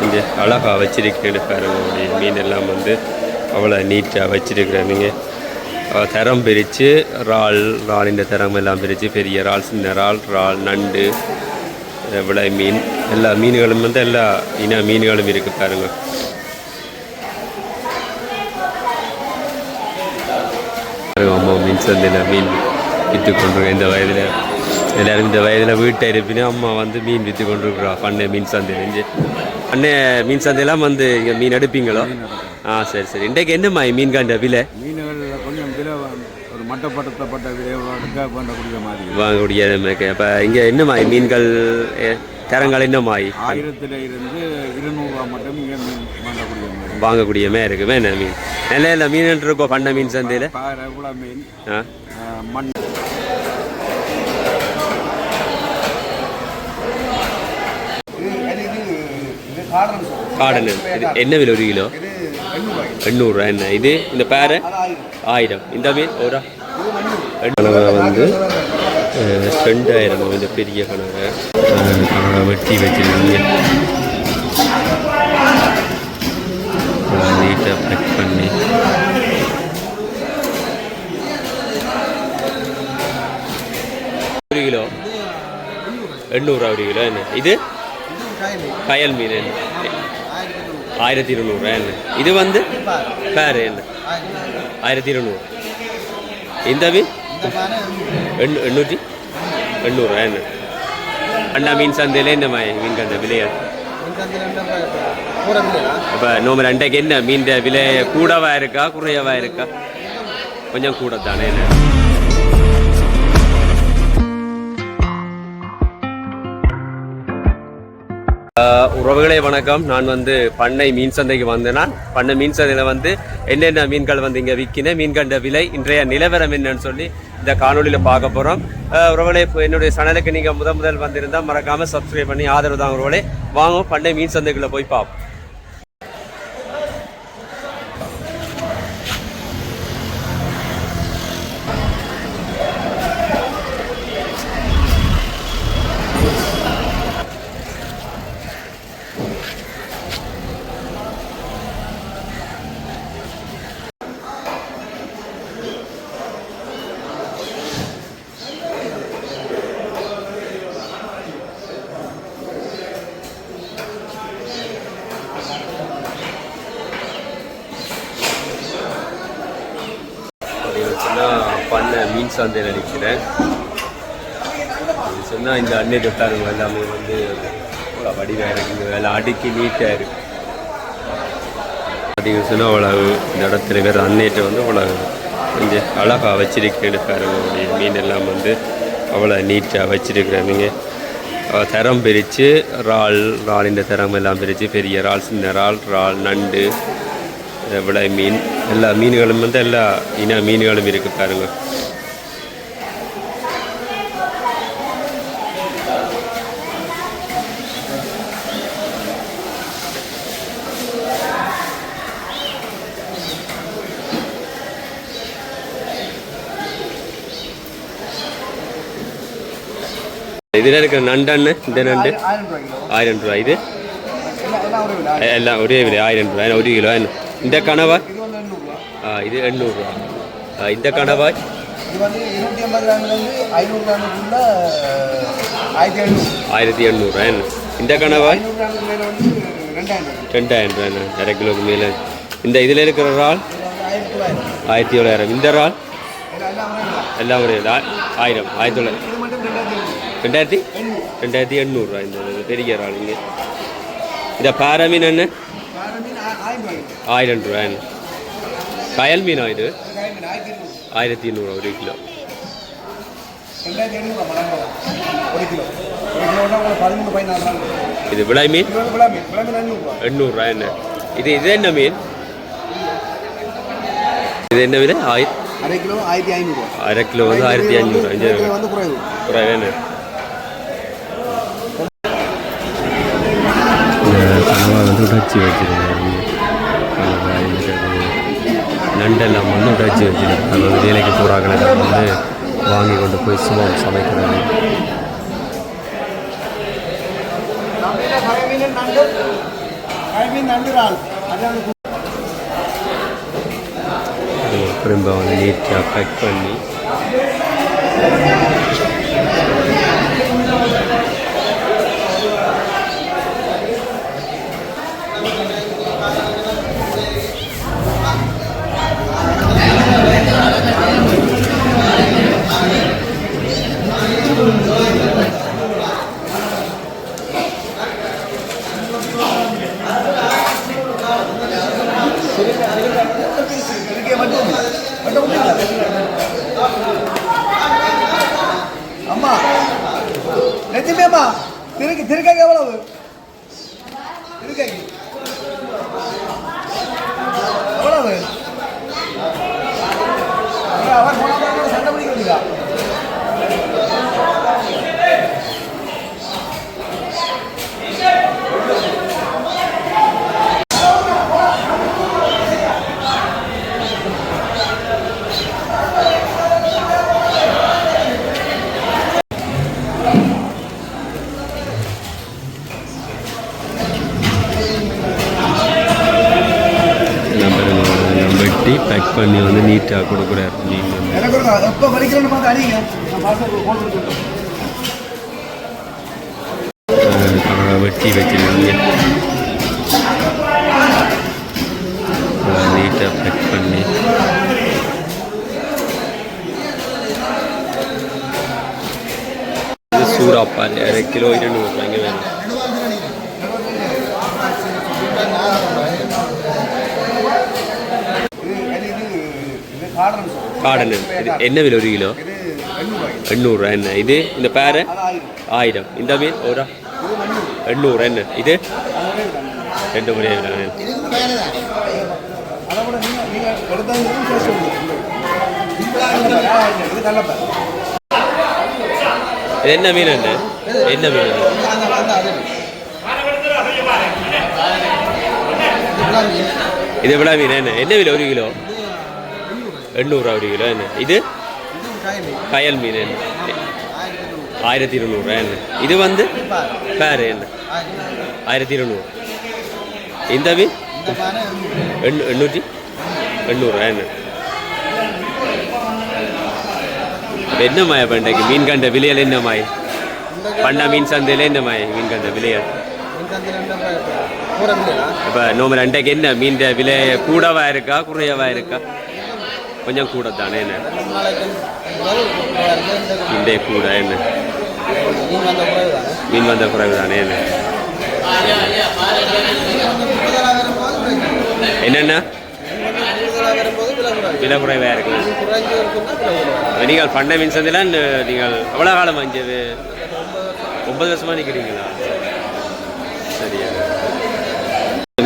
இங்கே அழகாக வச்சிருக்கேன்னு பாருங்க மீன் எல்லாம் வந்து அவ்வளோ நீட்டாக வச்சிருக்கிறவங்க தரம் பிரித்து இறால் இறாலின் தரம் எல்லாம் பிரித்து பெரிய இறால் சின்ன இறால் இறால் நண்டு விளை மீன் எல்லா மீன்களும் வந்து எல்லா இன மீன்களும் இருக்குது பாருங்க. அம்மா மீன் சந்தையில் மீன் விற்று கொண்டு இந்த வயதில் எல்லாரும் இந்த வயதில் வீட்டை இருப்பினும் அம்மா வந்து மீன் விற்று கொண்டிருக்கிறா. பண்ணை மீன் சந்தையில். இங்கே அண்ணே மீன் சந்தையெல்லாம் வந்து இங்கே மீன் எடுப்பீங்களோ? ஆ சரி சரி. இன்றைக்கு என்ன மாய் மீன் காண்ட விலை? மீன்கள் கொஞ்சம் விலை ஒரு மட்டப்படுத்தப்பட்ட விலையோட பண்ணக்கூடிய மாதிரி. வாங்கக்கூடிய அப்போ இங்கே என்ன மாய் மீன்கள் தரங்கள் என்ன மாய் ஆயிரத்துல இருந்து இருநூறுவா மட்டும் இங்கே மீன் பண்ணக்கூடிய மாதிரி. வாங்கக்கூடிய மே இருக்கு. வேணா மீன்? நல்ல இல்லை மீன் இருக்கோ பண்ண மீன் சந்தையில்? மீன். மண் காடன் இது என்ன விலை ஒரு கிலோ? எண்ணூறுரூவா என்ன? இது இந்த பேரை? ஆயிரம். இந்த மீன் ஒரு கனவை வந்து ரெண்டாயிரம் இந்த பெரிய கனவை. கனவை வெட்டி வச்சிருக்கீங்க. நீட்டாக பேக் பண்ணி. ஒரு கிலோ. எண்ணூறுரூவா ஒரு கிலோ. என்ன? இது? பயல் மீன் என்ன? ஆயிரத்தி இருநூறு என்ன? இது வந்து பேர் என்ன? ஆயிரத்தி இருநூறு. இந்த மீன்? எண்ணூ எண்ணூற்றி? எண்ணூறு என்ன? அண்ணா மீன் சந்தையில் என்ன மீன் கண்ட விலையாது இப்போ நோம்பு ரெண்டைக்கு என்ன? மீன் விலை கூடவா இருக்கா குறையவா இருக்கா? கொஞ்சம் கூட தானே என்ன? உறவுகளே வணக்கம். நான் வந்து பண்ணை மீன் சந்தைக்கு வந்தேனா பண்ணை மீன் சந்தையில் வந்து என்னென்ன மீன்கள் வந்து இங்கே விற்கினேன் மீன்கண்ட விலை இன்றைய நிலவரம் என்னன்னு சொல்லி இந்த காணொலியில் பார்க்க போகிறோம் உறவுகளே இப்போ என்னுடைய சேனலுக்கு நீங்கள் முதல் முதல் வந்திருந்தால் மறக்காமல் சப்ஸ்கிரைப் பண்ணி ஆதரவு தான் உறவுகளே. வாங்க பண்ணை மீன் சந்தைக்குள்ளே போய் பார்ப்போம் அப்படின்னு சொன்னால் பண்ணை மீன் சந்தையில் நிற்கிறேன் சொன்னால் இந்த அன்னை தொட்டாருங்க எல்லாமே வந்து அவ்வளோ வடிவாக இருக்குது வேலை அடுக்கி நீட்டாக இருக்குது அப்படின்னு சொன்னால் அவ்வளோ இந்த இடத்துல வேறு அன்னைட்ட வந்து அவ்வளோ கொஞ்சம் அழகாக வச்சிருக்கேன்னு பாருங்க மீன் எல்லாம் வந்து அவ்வளோ நீட்டாக வச்சிருக்கிறவங்க தரம் பிரித்து இறால் இறாலின் தரம் எல்லாம் பிரித்து பெரிய இறால் சின்ன இறால் இறால் நண்டு விளை மீன் எல்லா மீன்களும் வந்து எல்லா இன மீன்களும் இருக்குது பாருங்கள் இதில் இருக்கிற நண்டன்னு இந்த நண்டு ஆயிரம் ரூபாய் ஆயிரம் ரூபாய் கிலோ இது எல்லாம் எல்லாம் ஒரே விலை எல்லாம் ஒரே விலை ஆயிரம் ரூபாய் ஒரு கிலோ என்ன இந்த கனவா இது வந்து எண்ணூறுரூவா ஆ இது எண்ணூறுரூவா ஆ, இந்த கனவாய் இது வந்து இருநூத்தி ஐம்பது கிராம்லேருந்து ஐநூறு கிராமுக்குள்ள ஆயிரத்தி எழுநூறு ஆயிரத்தி எண்ணூறுரூவா என்ன இந்த கனவாய் ஐநூறு கிராமுக்கு மேலே வந்து ரெண்டாயிரம் ரூபாய் அரை கிலோக்கு மேலே இந்த இதில் இருக்கிற இறால் ஆயிரத்தி தொள்ளாயிரம் இந்த இறால் எல்லாம் ஒரே ஆயிரம் ஆயிரத்தி தொள்ளாயிரம் ரெண்டாயிரத்தி ரெண்டாயிரத்தி எண்ணூறு ரெண்டாயிரத்தி எண்ணூறுரூவா இந்த பெரிய இறால் இங்கே இந்த பாறை மீன் என்ன ஆயிரம் ஆயிரம் என்ன கயல் மீனா இது ஆயிரத்தி இருநூறு ஆயிரத்தி இருநூறுவா ஒரு கிலோ. இது விளை மீன் ஐநூறுரூவா எண்ணூறுரூவா என்ன இது இது என்ன மீன் இது என்ன விலை ஆயி அரை கிலோ ஆயிரத்தி ஐநூறுரூவா அரை கிலோ வந்து ஆயிரத்தி ஐநூறு அஞ்சு இது வந்து குறைவு குறைவு என்ன கனவா வந்து உடச்சி வச்சுருக்காங்க கனவா இருக்கிறது நண்டெல்லாம் வந்து உடச்சி வச்சுருக்காங்க அது வந்து வேலைக்கு போகிறாங்க வந்து வாங்கி கொண்டு போய் சும்மா சமைக்கிறாங்க திரும்ப வந்து நீட்டாக பேக் பண்ணி திருக்கே மட்டும் மட்டும் அம்மா நிஜமே அம்மா திருக்கு திருக்கைக்கு எவ்வளவு திருக்கைக்கு எவ்வளவு அவர் அவர் போன வாரம் சண்டை பிடிக்க வேண்டியதா நம்ம நம்ம வெட்டி பேக் பண்ணி வந்து நீட்டாக கொடுக்குறாரு மீன் வந்து எனக்கு ஒரு எப்போ வலிக்கிறோன்னு பார்த்து அடிங்க நான் பாசம் போட்டு அஹ் வெட்டி வச்சிருக்கீங்க நீட்டாக பேக் பண்ணி இது சூறாப்பால் அரை கிலோ இருநூறு ரூபாய்ங்க வேணும் இது இது காடன் என்ன விலை ஒரு கிலோ எண்ணூறுரூவா என்ன இது இந்த பேரை ஆயிரம் இந்த மீன் ஒரு எண்ணூறு என்ன இது ரெண்டு மணி ஆயிரம் இதுக்கு மேலே தான் அதை விட நீங்கள் நீங்கள் எடுத்தது சேர்த்து இது என்ன மீன் என்ன என்ன மீன் இது? இது மீன்? என்ன? என்ன விலை? ஒரு கிலோ? எண்ணூறுரூவா ஒரு கிலோ. என்ன? இது? கயல் மீன். என்ன? ஆயிரத்தி இருநூறுவா என்ன? இது வந்து பேர் என்ன? ஆயிரத்தி இருநூறு. இந்த மீன்? எண்ணூற்றி? எண்ணூறுவா என்ன? அப்ப என்ன மாய பண்டைக்கு மீன் கண்ட விலையில் என்ன மாய் பண்டா மீன் சந்தையில் என்ன மாய் மீன் கண்ட விலையல் இப்போ நோம்பு ரெண்டைக்கு என்ன? மீன் விலை கூடவா இருக்கா குறையவா இருக்கா? கொஞ்சம் கூட தானே என்ன? இந்த கூட என்ன? மீன் வந்த குறைவு தானே என்ன? என்னென்ன? விலை குறைவா இருக்கு நீங்கள் பண்ண மீன் சந்தையில் நீங்கள் எவ்வளோ காலம் அஞ்சது ஒன்பது வருஷமா நிற்கிறீங்களா? சரியா.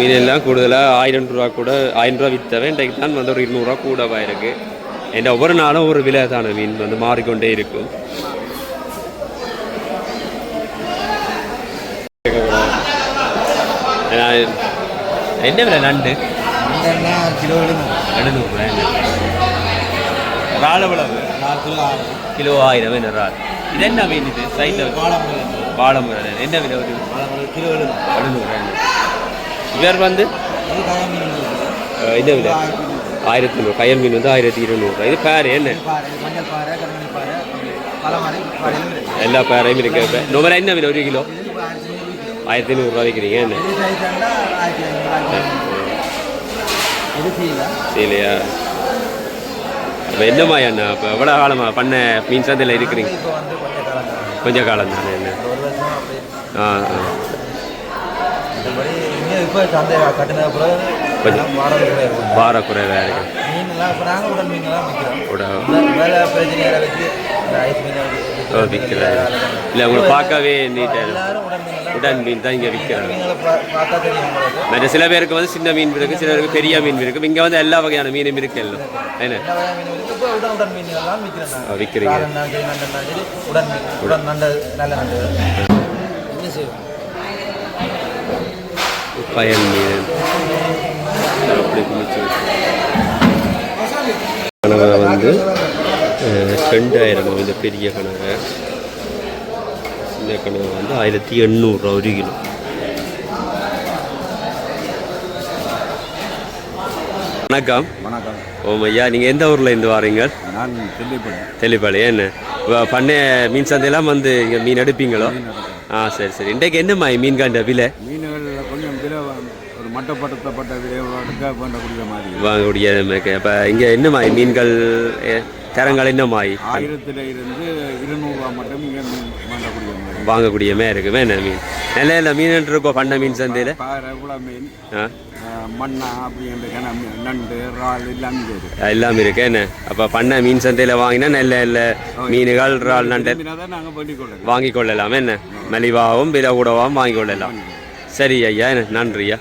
மீன் எல்லாம் கூடுதலாக ஆயிரம் ரூபா கூட ஆயிரம் ரூபா விற்றவன் இன்றைக்கு தான் வந்து ஒரு இருநூறுவா கூடவா இருக்கு. என்ற ஒவ்வொரு நாளும் ஒரு விலை தான மீன் வந்து மாறிக்கொண்டே இருக்கும். என்ன விலை நண்டு? கிலோ எழுநூறுவா இறால் எவ்வளவு? நாலு கிலோ ஆறு. கிலோ ஆயிரம் என்ன இறால் இது என்ன மீன் இது? சைட்டில் வாழைப்பழம் வாழைமுறை என்ன விலை ஒரு வாழைப்பழம் கிலோ எழுநூறு. எழுநூறு இவர் வந்து? இது மீன் விலை ஆயிரத்தி நூறு. கயல் மீன் வந்து ஆயிரத்தி இருநூறு இது பேர் என்ன? எல்லா பேரையும் இருக்கு இப்போ. நோமரா என்ன விலை? ஒரு கிலோ? ஆயிரத்தி நூறுரூவா விற்கிறீங்க என்ன? சரியா அப்போ என்னம்மா என்ன இப்போ எவ்வளோ காலமா பண்ண மீன் சந்தையில் இருக்கிறீங்க? கொஞ்சம் காலம் தான். கொஞ்ச காலம் தானே என்ன? ஆ ஆ. கொஞ்சம். இருக்கும். வார குறைவாக இருக்கு விற்கிறாங்க இல்லை உங்களை பார்க்கவே நீட்டாக மீன் உடன் மீன் தான் இங்கே விற்கிறாங்க. மற்ற சில பேருக்கு வந்து சின்ன மீன் இருக்கு சிலருக்கு பெரிய மீன் இருக்கு இங்கே வந்து எல்லா வகையான மீனும் இருக்கு எல்லாம். என்ன? விற்கிறீங்க. பயன் மீன் அப்படி குளிச்சு கனவை வந்து ரெண்டாயிரம் இந்த பெரிய கனவை. கனவை வந்து ஆயிரத்தி எண்ணூறுரூவா ஒரு கிலோ. வணக்கம். வணக்கம். ஓம் ஐயா நீங்கள் எந்த ஊரில் இருந்து வாரீங்க? நான் தெல்லிப்படி தெளிப்பாளி என்ன? பண்ணை மீன் சந்தையெல்லாம் வந்து இங்கே மீன் எடுப்பீங்களோ? ஆ சரி சரி. இன்றைக்கு என்ன மாய் மீன் காண்ட விலை? மீன்களில் கொஞ்சம் விலை ஒரு மட்டப்படுத்தப்பட்ட விலை வேண்டக்கூடிய மாதிரி. வாங்கக்கூடிய அப்போ இங்கே என்ன மாய் மீன்கள் தரங்கள் என்ன மாய் ஆயிரத்தில் இருந்து இருநூறுவா மட்டும் இங்கே மீன் வேண்டக்கூடிய மாதிரி வாங்கக்கூடிய மே இருக்கு. வேணா மீன். நல்ல நல்ல மீன் இருக்கோ பண்ண மீன் சந்தையில்? மீன். மண்ணா அப்படிங்கிற நண்டு இறால் எல்லாமே இருக்கு. எல்லாம் இருக்கு. என்ன? அப்போ பண்ண மீன் சந்தையில் வாங்கினா நல்ல நல்ல மீன்கள் இறால் நண்டு பண்ணிக் கொள்ளலாம் என்ன? மலிவாகவும் விலை கூடவாகவும் வாங்கி கொள்ளலாம் சரி ஐயா. என்ன? நன்றி ஐயா.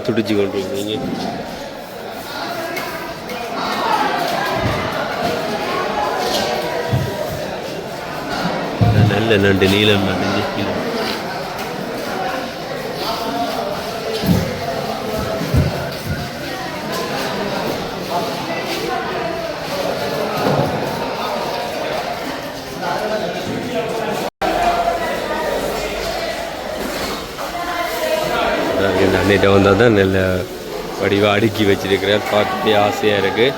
எல்லாம் துடிச்சு கொண்டு இருக்கீங்க நல்ல நண்டு நீளம் நண்டு. பண்ணிட்டு வந்தால் தான் நல்ல வடிவாக அடுக்கி வச்சிருக்கிறார். பார்த்துட்டே ஆசையாக இருக்குது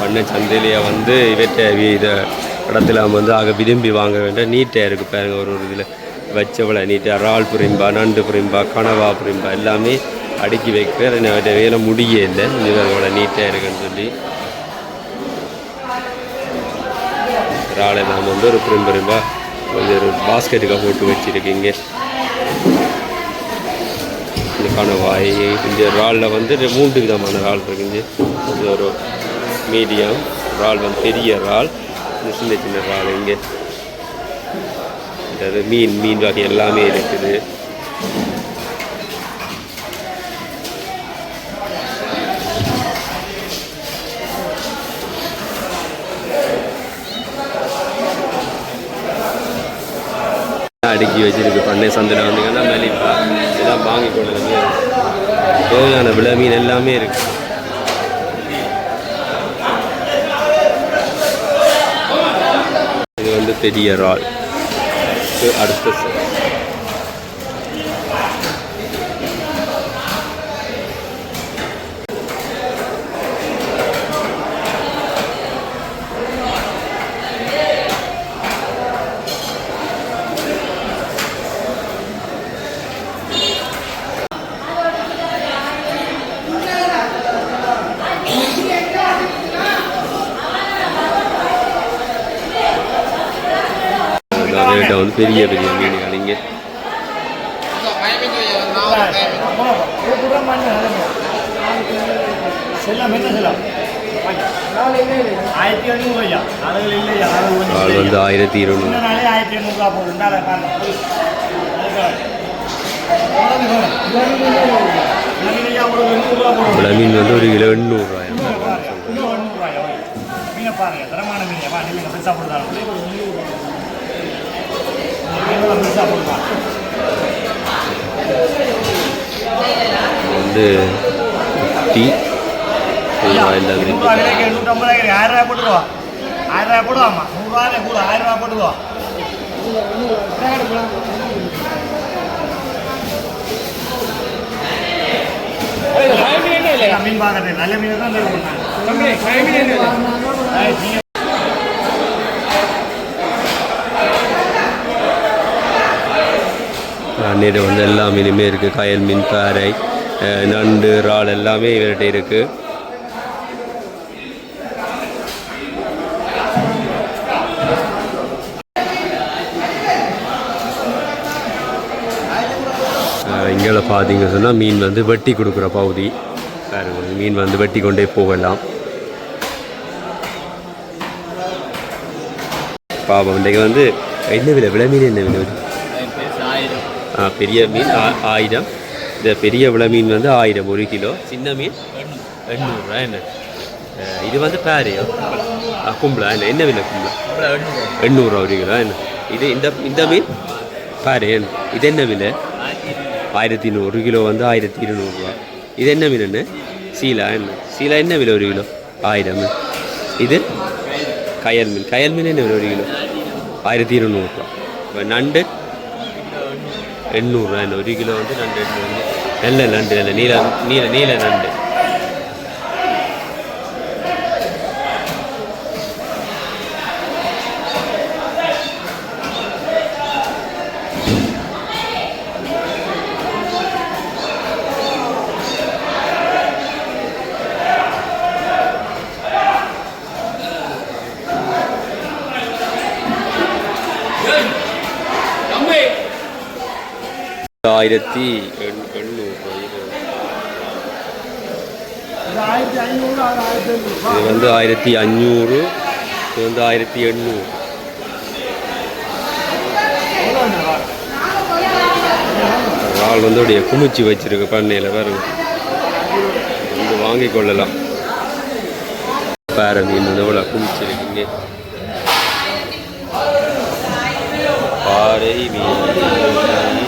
பண்ண சந்தையிலேயே வந்து இவற்றை இதை இடத்துல வந்து ஆக விரும்பி வாங்க வேண்டாம். நீட்டாக இருக்குது பாருங்கள் ஒரு ஒரு இதில். வச்சவளை நீட்டாக இறால் புரிம்பா நண்டு புரிம்பா கனவா புரிம்பா எல்லாமே அடுக்கி வைக்கிறார். அவற்றை வேலை முடியே இல்லை. இவர்களோட நீட்டாக இருக்குன்னு சொல்லி. இறாலை நாம் வந்து ஒரு புரிம்புரிம்பா கொஞ்சம் ஒரு பாஸ்கெட்டுக்காக போட்டு வச்சுருக்கீங்க இந்த கணவாய் இந்த இறாலில் வந்து மூன்று விதமான இறால் இருக்குது இது ஒரு மீடியம் இறால் வந்து பெரிய இறால் இந்த சின்ன சின்ன இறால் இங்கே. அதாவது மீன் மீன் வகை எல்லாமே இருக்குது. அடுக்கி வச்சிருக்கு பண்ணை சந்தையில் வந்தீங்கன்னா மலிப்பா எல்லாம் வாங்கி கொள்ளலாம் தேவையான விலை மீன் எல்லாமே இருக்கு. இது வந்து பெரிய ரால். அடுத்த ச- வந்து பெரிய பெரிய மீன்கள் இங்கே ஆயிரத்தி வந்து ஆயிரத்தி இருநூறு. மீன் வந்து ஒரு கிலோ எண்ணூறுரூவாயிரம் மீனை பாருங்க. தரமான மீன் வா வந்து டீ எல்லாம் இருக்கு நூறுரூவா விலைக்கு எண்ணூற்றம்பது ரூபாய்க்கு ஆயிரம் ரூபாய் போட்டுருவா ஆயிரம் ரூபாய் போடுவாமா நூறுரூவா கூட ஆயிரம் ரூபாய் போட்டுக்குவா மீன் பார்க்கறது நல்ல மீன் தான் தருவோம் வந்து எல்லா மீனுமே இருக்குது காயல் மீன் பாறை நண்டு இறால் எல்லாமே இவர்கிட்ட இருக்குது இங்கே பார்த்தீங்க சொன்னால் மீன் வந்து வெட்டி கொடுக்குற பகுதி. பாருங்க மீன் வந்து வெட்டி கொண்டே போகலாம். பாபம் இன்றைக்கு வந்து என்ன விலை? விலை மீன் என்ன விலை? பெரிய மீன் ஆயிரம். இந்த பெரிய விலை மீன் வந்து ஆயிரம் ஒரு கிலோ. சின்ன மீன் எண்ணூறுரூவா என்ன? இது வந்து பேரையோ கும்பலா என்ன? என்ன விலை கும்பலா? எண்ணூறுரூவா ஒரு கிலோ என்ன? இது இந்த இந்த மீன்? பாரு என்ன? இது என்ன விலை? ஆயிரத்தி நூறு கிலோ வந்து ஆயிரத்தி இருநூறுவா. இது என்ன மீன் என்ன? சீலா என்ன? சீலா என்ன விலை ஒரு கிலோ? ஆயிரம். இது கயல் மீன். கயல் மீன் என்ன விலை ஒரு கிலோ? ஆயிரத்தி இருநூறுவா. இப்போ நண்டு எண்ணூறுரூவா என்ன ஒரு கிலோ வந்து நண்டு எண்ணூறு நல்ல நண்டு நல்ல நீல நீல நீல நண்டு. ஆயிரத்தி எண் இது வந்து ஆயிரத்தி அஞ்சூறு இது வந்து ஆயிரத்தி எண்ணூறு. ஆள் வந்து அப்படியே குமிச்சு வச்சிருக்கு பண்ணையில் பாருங்க. வந்து வாங்கி கொள்ளலாம். பாரு மீன் வந்து எவ்வளோ குமிச்சிருக்கீங்க பாறை மீன்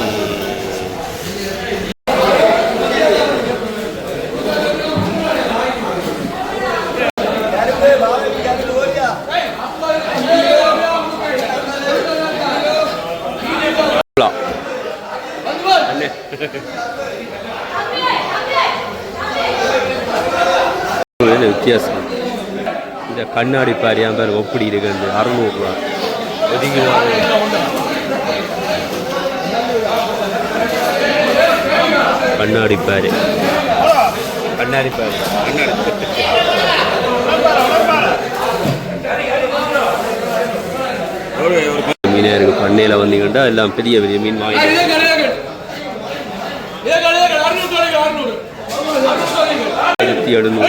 அண்ணே என்ன வித்தியாசம். இந்த கண்ணாடி பாரியா பாரு ஒப்படி இருக்கு அந்த அறநூறுவா ஒதுங்கி கண்ணாடி பாரு. கண்ணாடி பாரு. மீனே பண்ணையில் வந்தீங்கன்னா எல்லாம் பெரிய பெரிய மீன் வாங்கி ஆயிரத்தி எழுநூறு.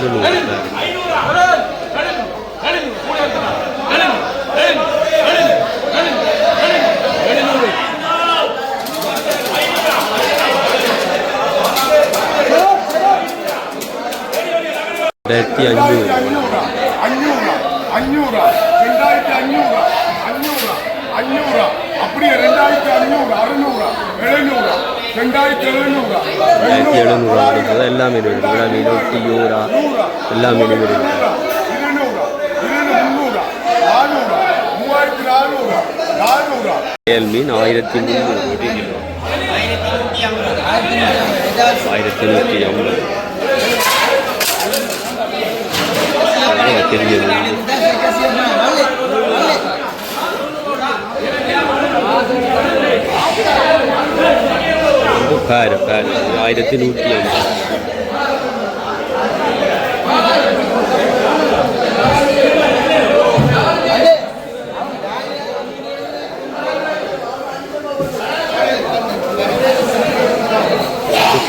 எழுநூறு ரெண்டாயிரத்தி அஞ்சூறு ரெண்டாயிரத்தி எழுநூறு ரெண்டாயிரத்தி எழுநூறுவா இருக்குது எல்லா மீனும் இருக்குது எல்லா மீன் ஒட்டி யூரா எல்லா மீனும் இருக்குது இருநூறு இருநூறு முந்நூறு நானூறு மூவாயிரத்தி நானூறு நானூறு ஏல் மீன் ஆயிரத்தி முந்நூறு ஒரு கிலோ ஆயிரத்தி நூற்றி ஐம்பது பெரிய மீன் பாரு பாரு ஆயிரத்தி நூற்றி ஐம்பது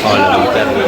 கால் மீட்டர் விட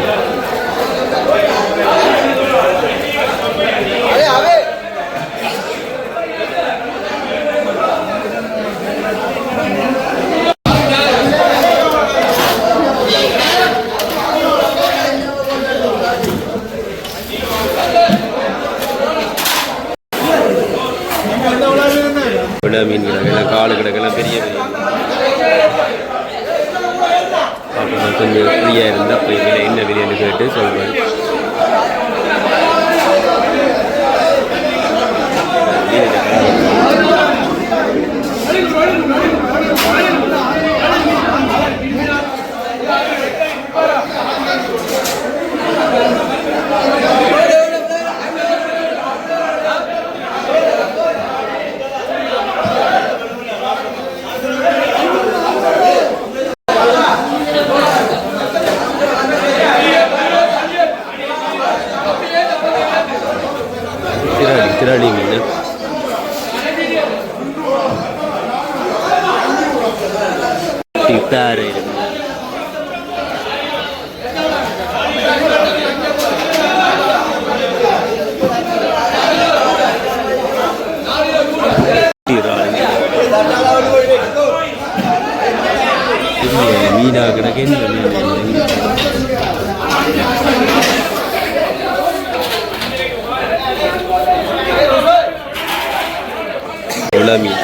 வீடாக கிடக்கு எவ்வளோ மீன்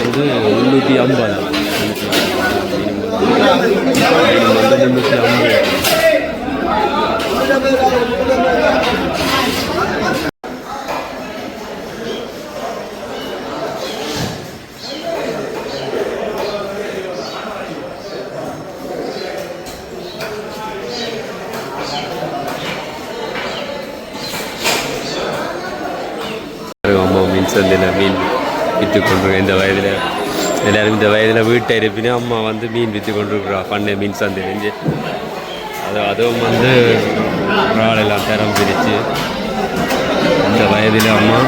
வந்து முந்நூற்றி ஐம்பது வந்து முந்நூற்றி ஐம்பது விற்று கொண்டிருக்கோம் இந்த வயதில். எல்லாரும் இந்த வயதில் வீட்டை இருப்பினா அம்மா வந்து மீன் விற்று கொண்டிருக்கிறா பண்ணை மீன் சந்தை இங்கே அது அதுவும் வந்து இறால் எல்லாம் தரம் பிரித்து. இந்த வயதில் அம்மா